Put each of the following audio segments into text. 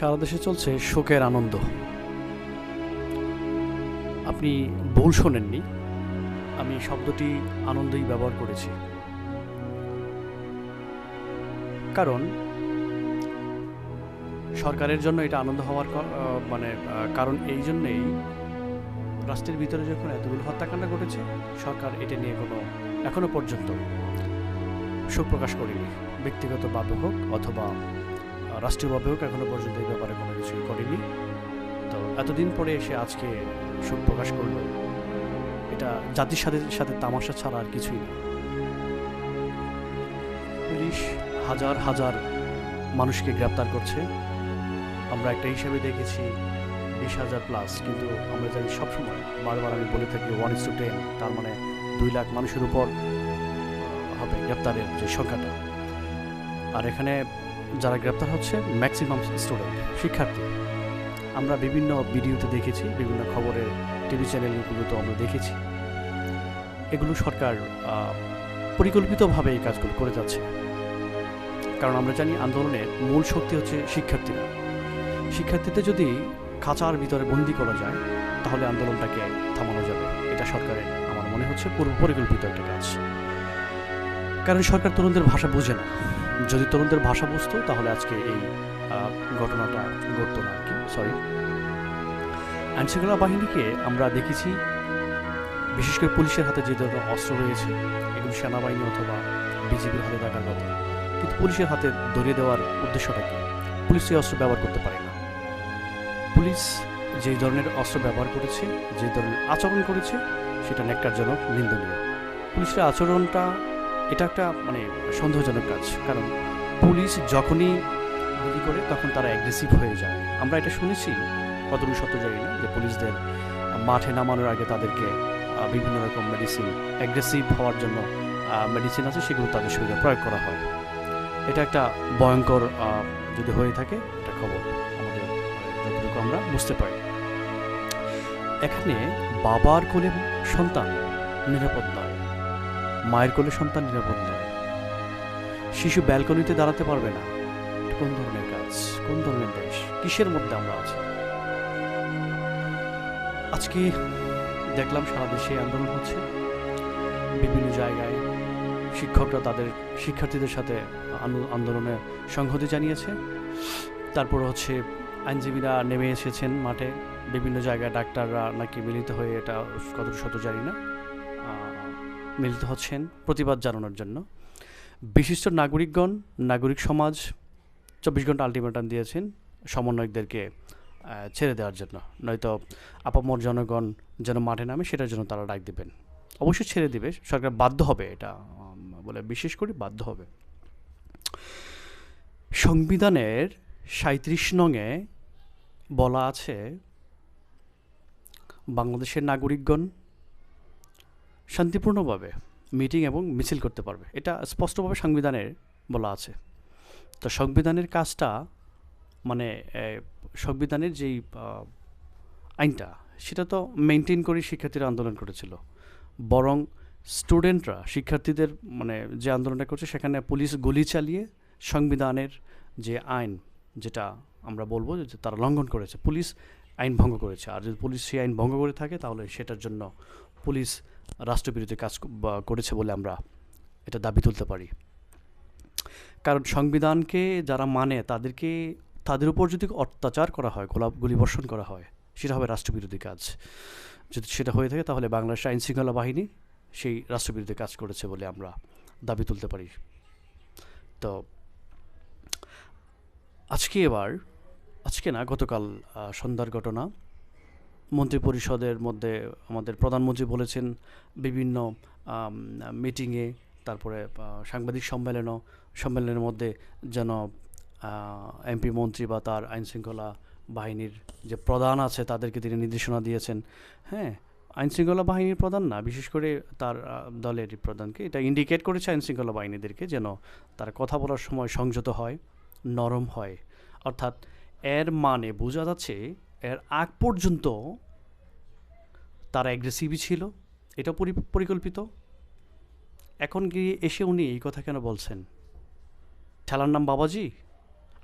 সারা দেশে চলছে শোকের আনন্দ। আপনি ভুল শোনেননি। আমি শব্দটি আনন্দই ব্যবহার করেছি। কারণ, সরকারের জন্য এটা আনন্দ হওয়ার মানে কারণ এই জন্যেই রাষ্ট্রের ভিতরে যখন এতগুলো হত্যাকাণ্ড ঘটেছে, সরকার এটা নিয়ে কোনো, এখনও পর্যন্ত শোক প্রকাশ করেনি। ব্যক্তিগতভাবে হোক অথবা রাষ্ট্রীয়ভাবে হোক, এখনও পর্যন্ত এই ব্যাপারে কোনো কিছুই করেনি। তো এতদিন পরে এসে আজকে শোক প্রকাশ করল, এটা জাতির সাথে সাথে তামাশা ছাড়া আর কিছুই না। পুলিশ হাজার হাজার মানুষকে গ্রেপ্তার করছে। আমরা একটা হিসাবে দেখেছি বিশ হাজার প্লাস কিন্তু আমরা জানি সবসময়, বারবার আমি বলে থাকি ওয়ান ইস টু টেন তার মানে দুই লাখ মানুষের উপর হবে গ্রেপ্তারের যে সংখ্যাটা। আর এখানে যারা গ্রেপ্তার হচ্ছে ম্যাক্সিমাম স্টুডেন্ট শিক্ষার্থী। আমরা বিভিন্ন ভিডিওতে দেখেছি, বিভিন্ন খবরের টিভি চ্যানেলগুলোতে আমরা দেখেছি। এগুলো সরকার পরিকল্পিতভাবে এই কাজগুলো করে যাচ্ছে। কারণ আমরা জানি আন্দোলনের মূল শক্তি হচ্ছে শিক্ষার্থীরা। শিক্ষার্থীদের যদি খাঁচার ভিতরে বন্দি করা যায়, তাহলে আন্দোলনটাকে থামানো যাবে। এটা সরকারের, আমার মনে হচ্ছে পূর্ব পরিকল্পিত একটা কাজ। কারণ সরকার তরুণদের ভাষা বোঝে না। যদি তরুণদের ভাষা বুঝতো, তাহলে আজকে এই ঘটনাটা ঘটতো না আর কি সরি আইনশৃঙ্খলা বাহিনীকে আমরা দেখেছি, বিশেষ করে পুলিশের হাতে যে ধরনের অস্ত্র রয়েছে, এগুলো সেনাবাহিনী অথবা বিজেপির হাতে থাকার কথা। কিন্তু পুলিশের হাতে ধরিয়ে দেওয়ার উদ্দেশ্যটা কি? পুলিশ এই অস্ত্র ব্যবহার করতে পারে না। পুলিশ যে ধরনের অস্ত্র ব্যবহার করেছে, যে ধরনের আচরণ করেছে, সেটা ন্যাক্কারজনক, নিন্দনীয়। পুলিশের আচরণটা এটা একটা মানে সন্দেহজনক কাজ। কারণ পুলিশ যখনই গুলি করে, তখন তারা অ্যাগ্রেসিভ হয়ে যায়। আমরা এটা শুনেছি কতটুকু সত্য জানি না, যে পুলিশদের মাঠে নামানোর আগে তাদেরকে বিভিন্ন রকম মেডিসিন অ্যাগ্রেসিভ হওয়ার জন্য মেডিসিন আছে, সেগুলো তাদের শরীরে প্রয়োগ করা হয়। এটা একটা ভয়ঙ্কর যদি হয়ে থাকে, এটা খবর আমাদের যতটুকু আমরা বুঝতে পারি। এখানে বাবার কোলে সন্তান নিরাপদ নয় মায়ের কোলে সন্তান নিরাপদ নয়। শিশু ব্যালকনিতে দাঁড়াতে পারবে না। কোন ধরনের কাজ? কোন ধরনের দেশ? কিসের মধ্যে আমরা আছি? আজকে দেখলাম সারা দেশে আন্দোলন হচ্ছে। বিভিন্ন জায়গায় শিক্ষকরা তাদের শিক্ষার্থীদের সাথে আন্দো- আন্দোলনে সংহতি জানিয়েছে। তারপর হচ্ছে আইনজীবীরা নেমে এসেছেন মাঠে। বিভিন্ন জায়গায় ডাক্তাররা নাকি মিলিত হয়ে এটা কতটুকু শত জানি না। মিলিত হচ্ছেন প্রতিবাদ জানানোর জন্য। বিশিষ্ট নাগরিকগণ, নাগরিক সমাজ চব্বিশ ঘণ্টা আলটিমেটাম দিয়েছেন সমন্বয়কদেরকে ছেড়ে দেওয়ার জন্য। নয়তো আপামর জনগণ যেন মাঠে নামে, সেটার জন্য তারা ডাক দেবেন। অবশ্যই ছেড়ে দিবে, সরকার বাধ্য হবে এটা বলে বিশেষ করে বাধ্য হবে। সংবিধানের সাঁত্রিশ নংয়ে বলা আছে, বাংলাদেশের নাগরিকগণ শান্তিপূর্ণভাবে মিটিং এবং মিছিল করতে পারবে। এটা স্পষ্টভাবে সংবিধানের বলা আছে। তো সংবিধানের কাজটা মানে সংবিধানের যেই আইনটা, সেটা তো মেনটেন করে শিক্ষার্থীরা আন্দোলন করেছিল। বরং স্টুডেন্টরা শিক্ষার্থীদের মানে যে আন্দোলনটা করছে, সেখানে পুলিশ গুলি চালিয়ে সংবিধানের যে আইন, যেটা আমরা বলব যে তারা লঙ্ঘন করেছে, পুলিশ আইন ভঙ্গ করেছে। আর যদি পুলিশ সেই আইন ভঙ্গ করে থাকে, তাহলে সেটার জন্য পুলিশ রাষ্ট্রবিরোধী কাজ করেছে বলে আমরা এটা দাবি তুলতে পারি। কারণ সংবিধানকে যারা মানে তাদেরকে, তাদের উপর যদি অত্যাচার করা হয়, গোলাপ গুলিবর্ষণ করা হয়, সেটা হবে রাষ্ট্রবিরোধী কাজ। যদি সেটা হয়ে থাকে তাহলে বাংলাদেশ আইন শৃঙ্খলা বাহিনী সেই রাষ্ট্রবিরোধী কাজ করেছে বলে আমরা দাবি তুলতে পারি। তো আজকে এবার, আজকে না, গতকাল সন্ধ্যার ঘটনা। মন্ত্রিপরিষদের মধ্যে আমাদের প্রধানমন্ত্রী বলেছেন, বিভিন্ন মিটিংয়ে, তারপরে সাংবাদিক সম্মেলনও, সম্মেলনের মধ্যে যেন এমপি মন্ত্রী বা তার আইনশৃঙ্খলা বাহিনীর যে প্রধান আছে তাদেরকে তিনি নির্দেশনা দিয়েছেন। হ্যাঁ আইনশৃঙ্খলা বাহিনীর প্রধান না, বিশেষ করে তার দলের প্রধানকে। এটা ইন্ডিকেট করেছে আইনশৃঙ্খলা বাহিনীদেরকে যেন তারা কথা বলার সময় সংযত হয়, নরম হয়। অর্থাৎ এর মানে বোঝা যাচ্ছে এর আগ পর্যন্ত তারা অ্যাগ্রেসিভই ছিল এটা পরি- পরিকল্পিত। এখন গিয়ে এসে উনি এই কথা কেন বলছেন? ঠেলার নাম বাবাজি?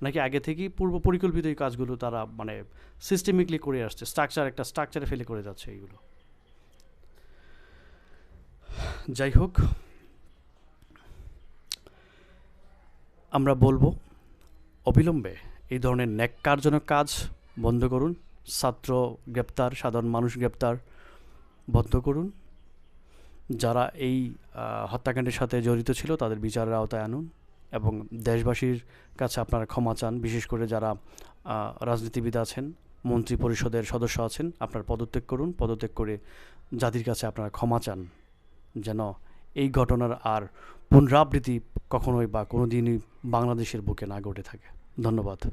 নাকি আগে থেকেই পূর্ব পরিকল্পিত এই কাজগুলো তারা মানে সিস্টেমিকলি করে আসছে স্ট্রাকচার একটা স্ট্রাকচারে ফেলে করে যাচ্ছে এইগুলো? যাই হোক, আমরা বলব, অবিলম্বে এই ধরনের ন্যাক্কারজনক কাজ বন্ধ করুন। ছাত্র গ্রেপ্তার, সাধারণ মানুষ গ্রেপ্তার বন্ধ করুন। যারা এই হত্যাকাণ্ডের সাথে জড়িত ছিল তাদের বিচারের আওতায় আনুন এবং দেশবাসীর কাছে আপনারা ক্ষমা চান। বিশেষ করে যারা রাজনীতিবিদ আছেন মন্ত্রী পরিষদের সদস্য আছেন, আপনার পদত্যাগ করুন। পদত্যাগ করে জাতির কাছে আপনারা ক্ষমা চান। যেন এই ঘটনার আর পুনরাবৃত্তি কখনোই বা কোনো দিনই বাংলাদেশের বুকে না ঘটে থাকে। ধন্যবাদ।